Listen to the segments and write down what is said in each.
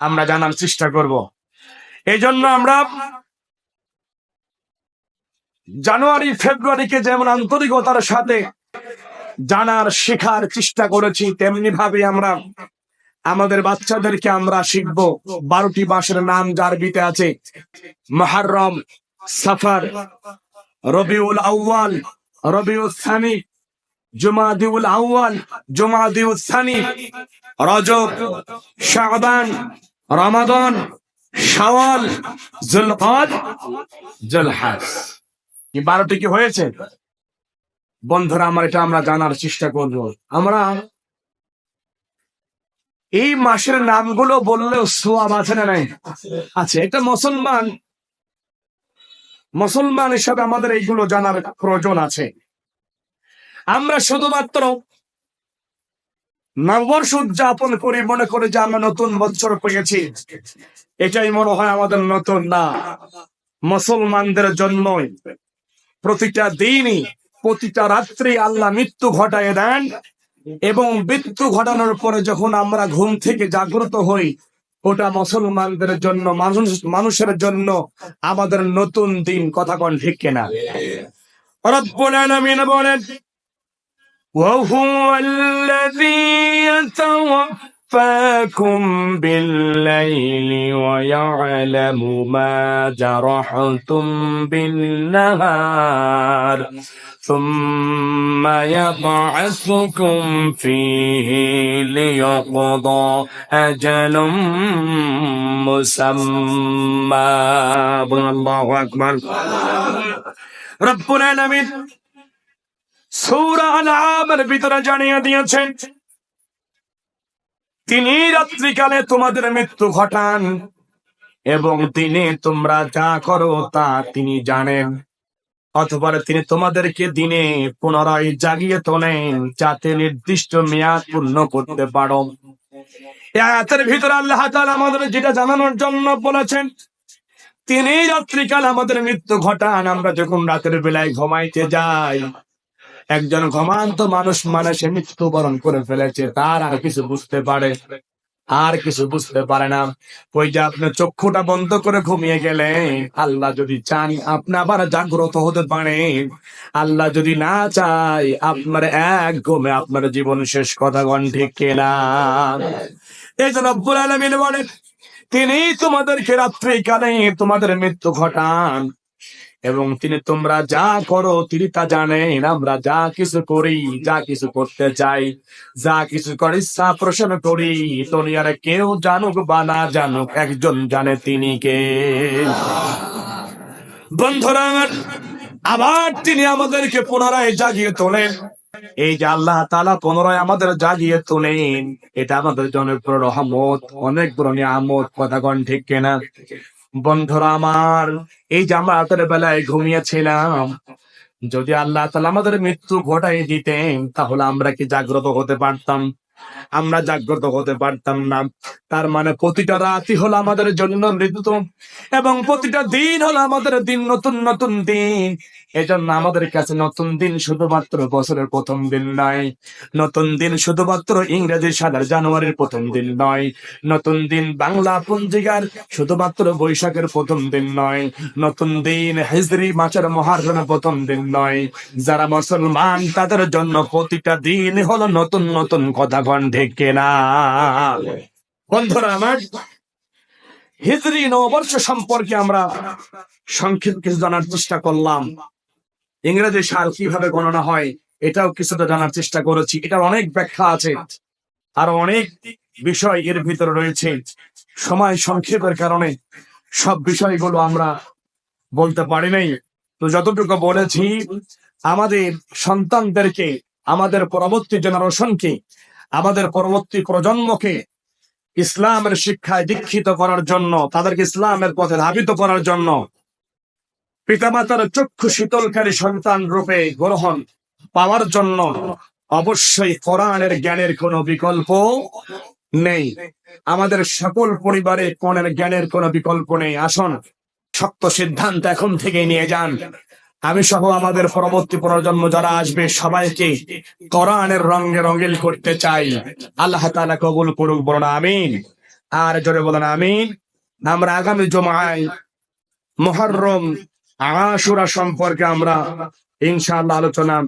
আমরা জানার চেষ্টা করব। এই জন্য আমরা জানুয়ারি, ফেব্রুয়ারিকে যেমন আন্তরিকতার সাথে জানার শেখার চেষ্টা করেছি, তেমনি ভাবে আমরা আমাদের বাচ্চাদেরকে আমরা শিখব। বারোটি মাসের নাম যার বিতে আছে, মহারম, সফর, রবিউল আউয়াল, রবিউল সানি জুমাদিউল আউয়াল, জুমাদিউল সানি, রজব, শাবান, রমাদান, শাওয়াল কি বারোটি কি হয়েছে? বন্ধুরা, আমার এটা আমরা জানার চেষ্টা করব। আমরা এই মাসের নামগুলো বললেও সোয়াব আছে না নাই? আছে। এটা মুসলমান মুসলমান হিসাবে আমাদের এইগুলো জানার প্রয়োজন আছে। আমরা শুধুমাত্র নববর্ষ উদযাপন করি মনে করে যে আমরা নতুন বছর পেয়েছি। এটাই মনে হয় আমাদের নতুন না। মুসলমানদের জন্যই প্রতিটা দিনই প্রতিটা রাত্রি আল্লাহ মৃত্যু ঘটায় দেন এবং মৃত্যু ঘটানোর পরে যখন আমরা ঘুম থেকে জাগ্রত হই ওটা মুসলমানদের জন্য মানুষ মানুষের জন্য আমাদের নতুন দিন কথা কন ঠিক কিনা? রব্বুল আলামিন বলেন وهو الذي يتوفاكم بالليل ويعلم ما جرحتم بالنهار ثم يبعثكم فيه ليقضى أجل مسمى. الله أكبر. رب العالمين. ভিতরে জানিয়ে দিয়েছেন, তিনি রাত্রিকালে তোমাদের মৃত্যু ঘটান এবং তোমরা যা করো তা তিনি জানেন। অথবা তিনি তোমাদেরকে দিনে পুনরায় জাগিয়ে তোলেন যাতে নির্দিষ্ট মেয়াদ পূর্ণ করতে পারো। এই আয়াতের ভিতরে আল্লাহ আমাদের যেটা জানানোর জন্য বলেছেন, তিনি রাত্রিকাল আমাদের মৃত্যু ঘটান, আমরা যখন রাতের বেলায় ঘুমাইতে যাই একজন ঘুমান্ত মানুষ মানে সে মৃত্যুবরণ করে ফেলেছে, তার আর কিছু বুঝতে পারে, আর কিছু বুঝতে পারে না। ওই যে আপনি চক্ষুটা বন্ধ করে ঘুমিয়ে গেলে, আল্লাহ যদি চান আপনি আবার জাগ্রত হতে পারেন। আল্লাহ যদি না চায়, আপনার এক ঘুমে আপনার জীবন শেষ কথা গণ ঠিক কেনা? এই জন্য রব্বুল আলমিন বলেন, তিনি তোমাদেরকে রাত্রি কালে তোমাদের মৃত্যু ঘটান। এবং তিনি তোমরা যা করো, তিনি তা জানেন। আমরা যা কিছু করি, যা কিছু করতে চাই যা কিছু করে ইচ্ছা প্রশ্ন করি। দুনিয়ার কেউ জানুক বা না জানুক, একজন জানে তিনি কে। বন্ধুরা, আবার তিনি আমাদেরকে পুনরায় জাগিয়ে তোলেন। এই যে আল্লাহ তালা পুনরায় আমাদের জাগিয়ে তোলেন, এটা আমাদের জন্য রহমত, অনেক বড় নিয়ামত, কথা ঠিক কেনা? বন্ধুরা আমার, এই যে আমরা রাতের বেলায় ঘুমিয়েছিলাম, যদি আল্লাহ তালা আমাদের মৃত্যু ঘটাই দিতেন, তাহলে আমরা কি জাগ্রত হতে পারতাম? আমরা জাগ্রত হতে পারতাম না। তার মানে প্রতিটা রাতই হলো আমাদের জন্য মৃত্যু এবং প্রতিটা দিন হলো আমাদের দিন নতুন নতুন দিন। এজন্য আমাদের কাছে নতুন দিন শুধুমাত্র বছরের প্রথম দিন নয়। নতুন দিন শুধুমাত্র ইংরেজি সালের জানুয়ারির প্রথম দিন নয়। নতুন দিন বাংলা পঞ্জিকার শুধুমাত্র বৈশাখের প্রথম দিন নয়। নতুন দিন হিজরি মাসের মহারণের প্রথম দিন নয়। যারা মুসলমান, তাদের জন্য প্রতিটা দিন হলো নতুন নতুন কথা কন ঢেকে না। বন্ধুরা, আমার হিজরি নববর্ষ সম্পর্কে আমরা সংক্ষেপ কিছু জানার চেষ্টা করলাম। ইংরেজি সাল কীভাবে গণনা হয়, এটাও কিছুটা জানার চেষ্টা করেছি। এটার অনেক ব্যাখ্যা আছে, আর অনেক বিষয় এর ভিতরে রয়েছে। সময় সংক্ষেপের কারণে সব বিষয়গুলো আমরা বলতে পারি নাই। তো যতটুকু বলেছি, আমাদের সন্তানদেরকে, আমাদের পরবর্তী জেনারেশনকে আমাদের পরবর্তী প্রজন্মকে ইসলামের শিক্ষায় দীক্ষিত করার জন্য, তাদেরকে ইসলামের পথে ধাবিত করার জন্য পিতামাতার চক্ষু শীতলকারী সন্তান রূপে গ্রহণ পাওয়ার জন্য অবশ্যই কোরআনের জ্ঞানের কোনো বিকল্প নেই। আমাদের সকল পরিবারে কোরআনের জ্ঞানের কোনো বিকল্প নেই। আসুন, শক্ত সিদ্ধান্ত এখন থেকে নিয়ে যান। আমি সহ আমাদের পরবর্তী প্রজন্ম যারা আসবে, সবাইকে কোরআনের রঙে রঙিল করতে চাই। আল্লাহ তাআলা কবুল করুক, বলুন আমিন। আর জোরে বলেন আমিন। আমরা আগামী জমায় মহরম আশুরা সম্পর্কে আমরা ইনশাআল্লাহ আলোচনা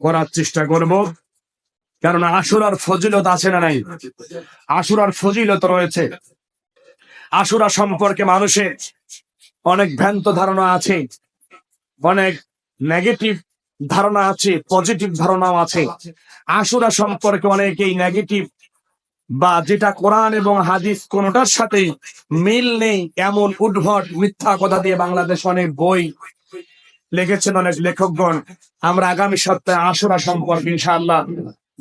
করার চেষ্টা করব। কারণ আশুরার ফজিলত আছে না নাই? আশুরার ফজিলত রয়েছে। আশুরা সম্পর্কে মানুষের অনেক ভ্রান্ত ধারণা আছে। অনেক নেগেটিভ ধারণা আছে পজিটিভ ধারণাও আছে। আশুরা সম্পর্কে অনেকেই নেগেটিভ বা যেটা কোরআন এবং হাদিস কোনটার সাথে মিল নেই, এমন উদ্ভট মিথ্যা কথা দিয়ে বাংলাদেশ অনেক বই লিখেছেন অনেক লেখকগণ। আমরা আগামী সপ্তাহে আশুরা সম্পর্কে ইনশাআল্লাহ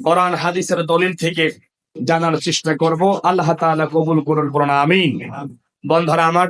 কোরআন, হাদিসের দলিল থেকে জানার চেষ্টা করব। আল্লাহ তাআলা কবুল করুন করুন আমিন। বন্ধুরা আমার